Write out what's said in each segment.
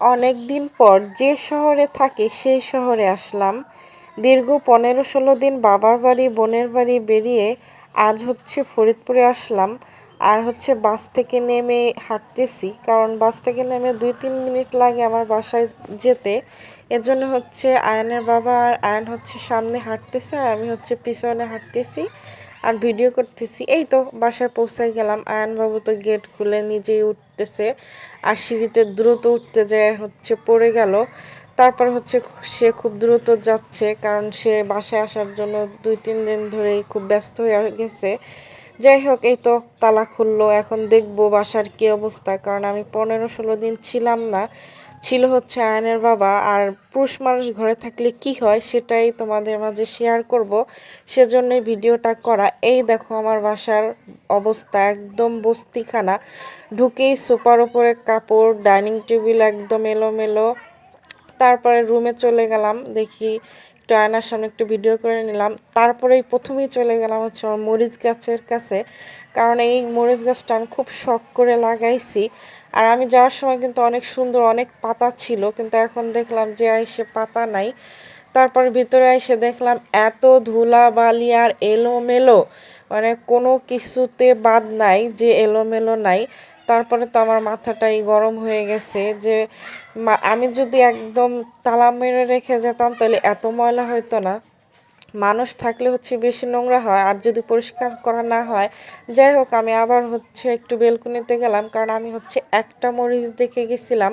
অনেক দিন পর যে শহরে থাকি সেই শহরে আসলাম। দীর্ঘ পনেরো ষোলো দিন বাবার বাড়ি, বোনের বাড়ি বেরিয়ে আজ হচ্ছে ফরিদপুরে আসলাম। আর হচ্ছে বাস থেকে নেমে হাঁটতেছি, কারণ বাস থেকে নেমে দুই তিন মিনিট লাগে আমার বাসায় যেতে। এর জন্য হচ্ছে আয়নের বাবা আর আয়ন হচ্ছে সামনে হাঁটতেছে আর আমি হচ্ছে পিছনে হাঁটতেছি। আর ভিডিও করতেছি। এই তো বাসায় পৌঁছে গেলাম। আয়ন বাবু তো গেট খুলে নিজেই উঠতেছে। আর সিঁড়িতে দ্রুত উঠতে যায় হচ্ছে পড়ে গেল। তারপর হচ্ছে সে খুব দ্রুত যাচ্ছে কারণ সে বাসায় আসার জন্য দুই, তিন দিন ধরেই খুব ব্যস্ত হয়ে গেছে। যাই হোক, এই তো তালা খুললো। এখন দেখব বাসার কি অবস্থা। কারণ আমি পনেরো, ষোলো দিন ছিলাম না। ছিল হচ্ছে আয়নের বাবা, আর পুরুষ মানুষ ঘরে থাকলে কি হয় সেটাই তোমাদের মাঝে শেয়ার করব। সেজন্যই ভিডিওটা করা। এই দেখো আমার বাসার অবস্থা একদম বস্তিখানা। ঢুকেই সোফার ওপরে কাপড়, ডাইনিং টেবিল একদম এলোমেলো। তারপরে রুমে চলে গেলাম, দেখি একটু আয়নার সামনে একটু ভিডিও করে নিলাম। তারপরেই প্রথমেই চলে গেলাম হচ্ছে আমার মরিচ গাছের কাছে। কারণ এই মরিচ গাছটা আমি খুব শখ করে লাগাইছি। আর আমি যাওয়ার সময় কিন্তু অনেক সুন্দর, অনেক পাতা ছিল, কিন্তু এখন দেখলাম যে আইসে পাতা নাই। তারপর ভিতরে এসে দেখলাম এত ধুলা বালি আর এলোমেলো মানে কোনো কিছুতে বাদ নাই যে এলোমেলো নাই। তারপরে তো আমার মাথাটাই গরম হয়ে গেছে যে আমি যদি একদম তালা মেরে রেখে যেতাম তাহলে এত ময়লা হতো না। মানুষ থাকলে হচ্ছে বেশি নোংরা হয়, আর যদি পরিষ্কার করা না হয়, যাই হোক, আমি আবার হচ্ছে একটু বেলকুনিতে গেলাম, কারণ আমি হচ্ছে একটা মরিচ দেখে গেছিলাম,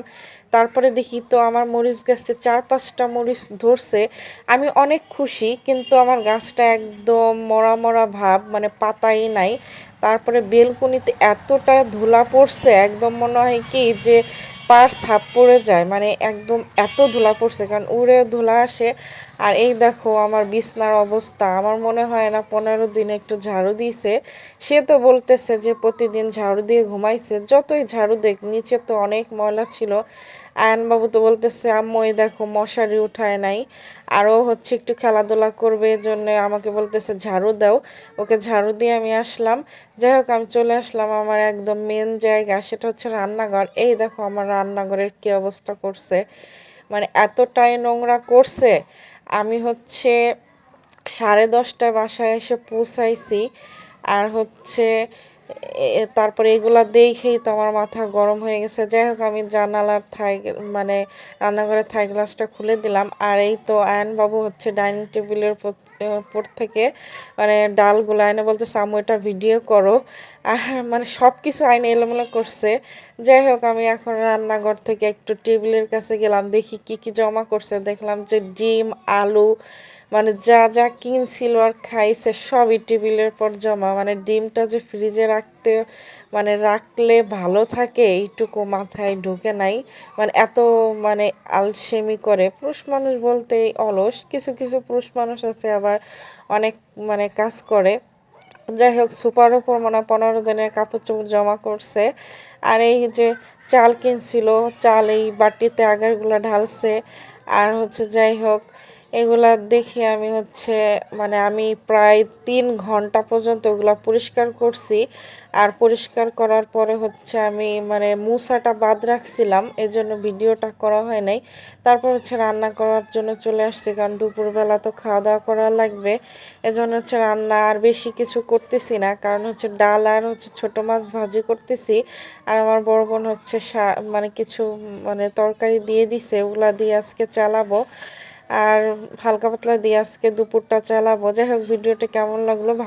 তারপরে দেখি তো আমার মরিচ গাছটা চার পাঁচটা মরিচ ধরছে, আমি অনেক খুশি, কিন্তু আমার গাছটা একদম মরা মরা ভাব মানে পাতাই নাই, তারপরে বেলকুনিতে এতটা ধুলা পড়ছে, একদম মনে হয় কি যে পার সাপ পড়ে যায় মানে একদম এত ধুলা পড়ছে, কারণ উড়ে ধুলা আসে আর এই দেখো আমার বিছনার অবস্থা। আমার মনে হয় না পনেরো দিন একটু ঝাড়ু দিয়েছে। সে তো বলতেছে যে প্রতিদিন ঝাড়ু দিয়ে ঘুমাইছে। যতই ঝাড়ু দেখ নিচে তো অনেক ময়লা ছিল। আয়নবাবু তো বলতেছে, আম্মু, এই দেখো মশারি উঠায় নাই। আরও হচ্ছে একটু খেলাধুলা করবে এই জন্য আমাকে বলতেছে, ঝাড়ু দাও। ওকে ঝাড়ু দিয়ে আমি আসলাম। যাই হোক, আমি চলে আসলাম আমার একদম মেন জায়গা, সেটা হচ্ছে রান্নাঘর। এই দেখো আমার রান্নাঘরের কী অবস্থা করছে। মানে এতটাই নোংরা করছে। আমি হচ্ছে সাড়ে দশটায় বাসায় এসে পৌঁছাইছি। আর হচ্ছে তারপরে এগুলা দেখেই তো আমার মাথা গরম হয়ে গেছে। যাই হোক, আমি জানালার থাই মানে রান্নাঘরের থাই গ্লাসটা খুলে দিলাম। আর এই তো আয়নবাবু হচ্ছে ডাইনিং টেবিলের উপর থেকে মানে ডালগুলো আয়নে বলতে সামু এটা ভিডিও করো। আর মানে সব কিছু আইনে এলোমেলো করছে। যাই হোক, আমি এখন রান্নাঘর থেকে একটু টেবিলের কাছে গেলাম, দেখি কি কি জমা করছে। দেখলাম যে ডিম, আলু মানে যা যা কিনছিল আর খাইছে, সবই টেবিলের পর জমা। মানে ডিমটা যে ফ্রিজে রাখতে মানে রাখলে ভালো থাকে, এইটুকু মাথায় ঢুকে নাই। মানে এত মানে আলসেমি করে, পুরুষ মানুষ বলতেই অলস, কিছু কিছু পুরুষ মানুষ আছে আবার অনেক মানে কাজ করে। যাই হোক, সুপার উপর মানে পনেরো দিনের কাপড় চোপড় জমা করছে। আর এই যে চাল কিনছিল, চাল এই বাটিতে আগেরগুলো ঢালছে। আর হচ্ছে যাই হোক এগুলা দেখে আমি হচ্ছে মানে আমি প্রায় তিন ঘণ্টা পর্যন্ত ওগুলো পরিষ্কার করছি। আর পরিষ্কার করার পরে হচ্ছে আমি মানে মুসাটা বাদ রাখছিলাম এই জন্য ভিডিওটা করা হয় নাই। তারপর হচ্ছে রান্না করার জন্য চলে আসছি, কারণ দুপুরবেলা তো খাওয়া দাওয়া করা লাগবে। এজন্য হচ্ছে রান্না আর বেশি কিছু করতেছি না, কারণ হচ্ছে ডাল আর হচ্ছে ছোটো মাছ ভাজি করতেছি। আর আমার বড় বোন হচ্ছে মানে কিছু মানে তরকারি দিয়ে দিছে, ওগুলা দিয়ে আজকে চালাবো। আর হালকা পাতলা দিয়ে আজকে দুপুরটা চালাবো। যাই হোক ভিডিওটা কেমন লাগল ভালো